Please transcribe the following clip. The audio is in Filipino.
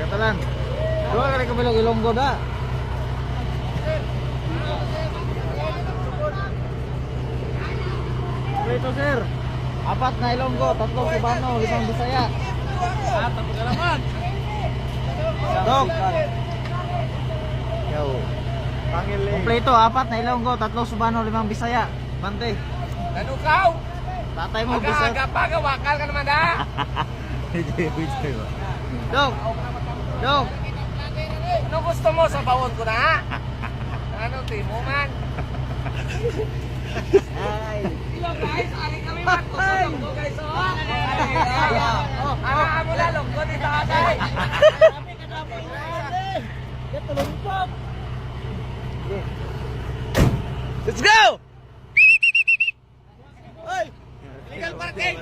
Bayaran. Dua kali kebilog Ilonggo da. Ito sir. Apat na Ilonggo, tatlong Cubano, limang Bisaya. Ah, tapos ka naman. Dok. Yo. Kompleto, apat na Ilonggo, tatlong Subano, limang Bisaya. Bante. Nanukaw. Tatay mo Bisaya. Aga-aga pa, gawakal ka naman ha. Dok. Dok. Ano gusto mo sa bawon ko na? Ano, timo man? Ay. Hello guys, ari kami man. Kusog ko guys, oh. Ah, mo lalong ko dito agay. Let's go! Legal parking!